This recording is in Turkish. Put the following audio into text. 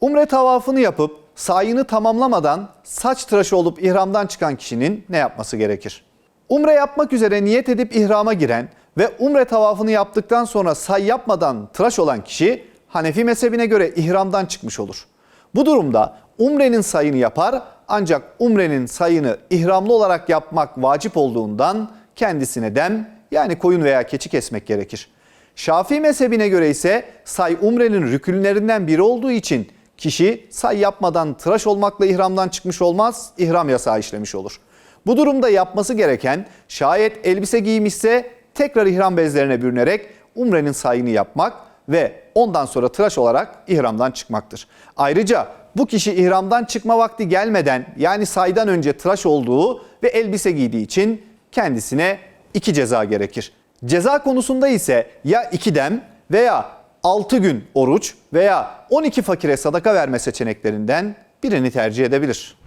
Umre tavafını yapıp sayını tamamlamadan saç tıraşı olup ihramdan çıkan kişinin ne yapması gerekir? Umre yapmak üzere niyet edip ihrama giren ve umre tavafını yaptıktan sonra say yapmadan tıraş olan kişi Hanefi mezhebine göre ihramdan çıkmış olur. Bu durumda umrenin sayını yapar ancak umrenin sayını ihramlı olarak yapmak vacip olduğundan kendisine dem yani koyun veya keçi kesmek gerekir. Şafii mezhebine göre ise say umrenin rükünlerinden biri olduğu için kişi say yapmadan tıraş olmakla ihramdan çıkmış olmaz, ihram yasağı işlemiş olur. Bu durumda yapması gereken şayet elbise giymişse tekrar ihram bezlerine bürünerek umrenin sayını yapmak ve ondan sonra tıraş olarak ihramdan çıkmaktır. Ayrıca bu kişi ihramdan çıkma vakti gelmeden yani saydan önce tıraş olduğu ve elbise giydiği için kendisine iki ceza gerekir. Ceza konusunda ise ya iki dem veya 6 gün oruç veya 12 fakire sadaka verme seçeneklerinden birini tercih edebilir.